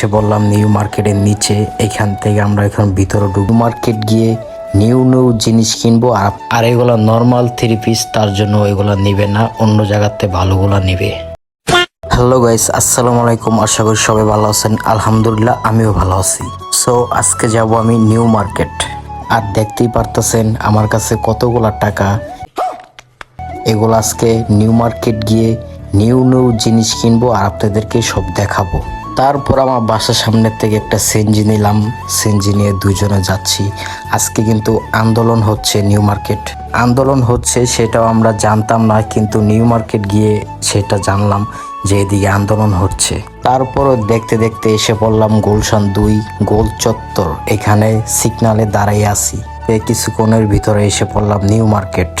সে বললাম নিউ মার্কেটের নিচে, এখান থেকে আমরা এখন ভিতরে ঢুকবো। মার্কেট গিয়ে নিউ নিউ জিনিস কিনবো, আর আর এগুলা নর্মাল থ্রি পিস তার জন্য এগুলা নিবে না, অন্য জায়গাতে ভালোগুলো নিবে। হ্যালো গাইস আসসালামু আলাইকুম, আশা করি সবাই ভালো আছেন। আলহামদুলিল্লাহ, আমিও ভালো আছি। সো আজকে যাব আমি নিউ মার্কেট আর দেখতেই পারতেছেন, আমার কাছে কতগুলা টাকা। এগুলো আজকে নিউ মার্কেট গিয়ে নিউ নিউ জিনিস কিনবো, আর আপনাদেরকে সব দেখাবো। তারপর আমার বাসার সামনের থেকে একটা সেঞ্জি নিলাম। সেঞ্জি নিয়ে দুজনে যাচ্ছি। আজকে কিন্তু আন্দোলন হচ্ছে নিউ মার্কেট। আন্দোলন হচ্ছে সেটাও আমরা জানতাম না, কিন্তু নিউ মার্কেট গিয়ে সেটা জানলাম যে এদিকে আন্দোলন হচ্ছে। তারপরও দেখতে দেখতে এসে পড়লাম গোলশান দুই, গোল চত্বর। এখানে সিগনালে দাঁড়াই আছি। কিছুক্ষণের ভিতরে এসে পড়লাম নিউ মার্কেট।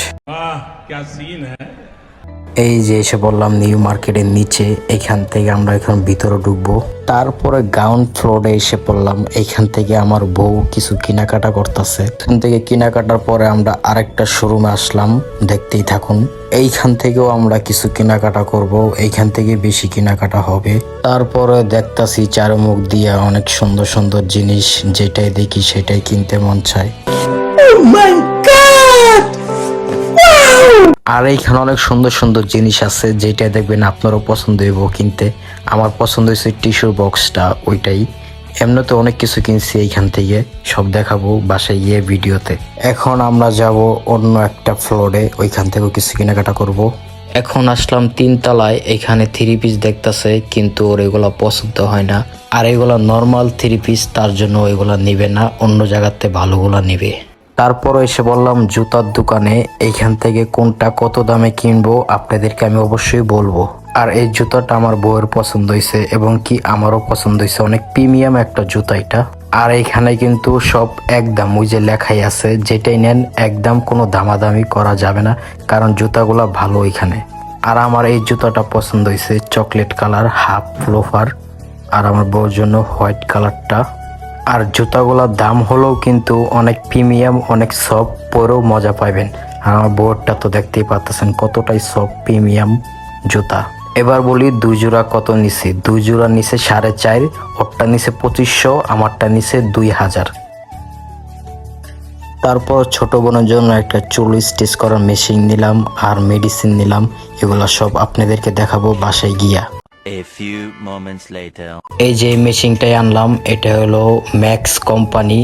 এই যে এসে বললাম নিউ মার্কেটের নিচে, এখান থেকে আমরা এখন ভিতরে ঢুকবো। তারপরে গ্রাউন্ড ফ্লোরে এসে পড়লাম, এখান থেকে আমার বউ কিছু কেনাকাটা করতেছে। এখান থেকে কেনাকাটার পরে আমরা আরেকটা শোরুমে আসলাম, দেখতেই থাকুন। এইখান থেকেও আমরা কিছু কেনাকাটা করব, এইখান থেকে বেশি কেনাকাটা হবে। তারপরে দেখতাছি চারমুখ দিয়ে অনেক সুন্দর সুন্দর জিনিস, যেটাই দেখি সেটাই কিনতে মন চায়। আর এইখানে অনেক সুন্দর সুন্দর জিনিস আছে, যেটা দেখবেন আপনারও পছন্দ হইব কিনতে। আমার পছন্দ হয়েছে টিস্যুর বক্সটা, ওইটাই। এমনি তো অনেক কিছু কিনছি এইখান থেকে, সব দেখাবো বাসায় গিয়ে ভিডিওতে। এখন আমরা যাব অন্য একটা ফ্লোরে, ওইখান থেকেও কিছু কেনাকাটা করব। এখন আসলাম তিনতলায়, এখানে থ্রি পিস দেখতেছে, কিন্তু ওর এগুলা পছন্দ হয় না। আর এগুলা নর্মাল থ্রি পিস তার জন্য এগুলা নিবে না, অন্য জায়গাতে ভালোগুলা নিবে। তারপর এসে বললাম, জুতার দোকানে এইখান থেকে কোনটা কত দামে কিনবো আপনাদেরকে আমি অবশ্যই বলব। আর এই জুতাটা আমার বউয়ের পছন্দ হয়েছে এবং কি আমারও পছন্দ হয়েছে অনেক প্রিমিয়াম একটা জুতা এটা। আর এখানে কিন্তু সব একদম ওই যে লেখাই আছে, যেটাই নেন একদম কোনো দামাদামি করা যাবে না, কারণ জুতাগুলা ভালো এখানে আর আমার এই জুতাটা পছন্দ হয়েছে চকলেট কালার হাফ ফ্লোফার আর আমার বউর জন্য হোয়াইট কালারটা। আর জুতাগুলোর দাম হলেও কিন্তু অনেক প্রিমিয়াম, অনেক সব পরেও মজা পাবেন আর আমার বোর্ডটা তো দেখতেই পাচ্ছেন কতটাই সব প্রিমিয়াম জুতা। এবার বলি দুই জোড়া কত নিছে? দুই জোড়া নিচে সাড়ে চার, ওরটা নিচে পঁচিশশো, আমারটা নিচে দুই হাজার। তারপর ছোট বোনের জন্য একটা চুল স্টিচ করার মেশিন নিলাম আর মেডিসিন নিলাম, এগুলো সব আপনাদেরকে দেখাবো বাসায় গিয়া। A few moments later. এই যে মেশিনটাই আনলাম, এটা হলো ম্যাক্স কোম্পানি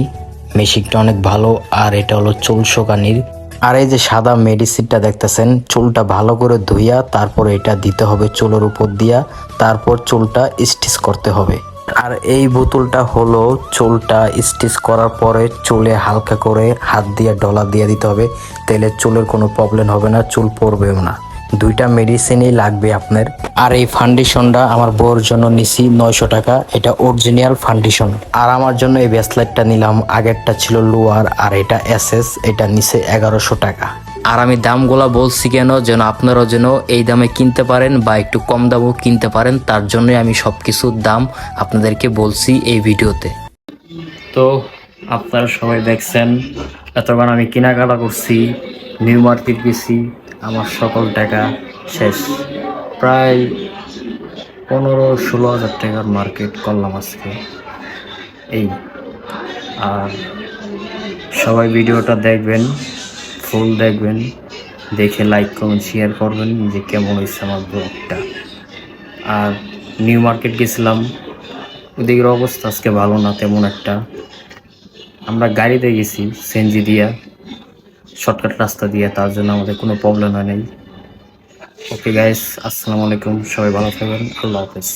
মেশিনটা অনেক ভালো, আর এটা হলো চুল শোকানির। আর এই যে সাদা মেডিসিনটা দেখতেছেন, চুলটা ভালো করে ধুইয়া তারপর এটা দিতে হবে চুলের উপর দিয়া, তারপর চুলটা স্টিচ করতে হবে। আর এই বোতলটা হলো চুলটা স্টিচ করার পরে চুলে হালকা করে হাত দিয়ে ডলা দিয়ে দিতে হবে তাহলে চুলের কোনো প্রবলেম হবে না, চুল পড়বেও না। দুইটা মেডিসিনই লাগবে আপনার। আর এই ফাউন্ডেশনটা আমার বউর জন্য নিছি নয়শো টাকা। এটা অরিজিনাল ফাউন্ডেশন আর আমার জন্য এই ব্রেসলেটটা নিলাম। আগেরটা ছিল লোয়ার আর এটা এসএস এটা নিচে এগারোশো টাকা। আর আমি দামগুলা বলছি কেন? যেন আপনারাও যেন এই দামে কিনতে পারেন বা একটু কম দামও কিনতে পারেন, তার জন্যই আমি সব কিছুর দাম আপনাদেরকে বলছি এই ভিডিওতে। তো আপনারা সবাই দেখছেন, এতবার আমি কেনাকাটা করছি, নিউ মার্কেট গেছি আমার সকল টাকা শেষ। প্রায় পনেরো ষোলো হাজার টাকার মার্কেট করলাম আজকে। এই। আর সবাই ভিডিওটা দেখবেন, ফুল দেখবেন, দেখে লাইক কমেন্ট শেয়ার করবেন যে কেমন হয়েছে আমার ব্লগটা আর নিউ মার্কেট গেছিলাম, ওদিকের অবস্থা আজকে ভালো না, তেমন একটা। আমরা গাড়িতে গেছি, সেনজি দিয়া। শর্টকাট রাস্তা দিয়ে, তার জন্য আমাদের কোনো প্রবলেম হয় নাই। ওকে গাইস আসসালামু আলাইকুম, সবাই ভালো থাকবেন, আল্লাহ হাফেজ।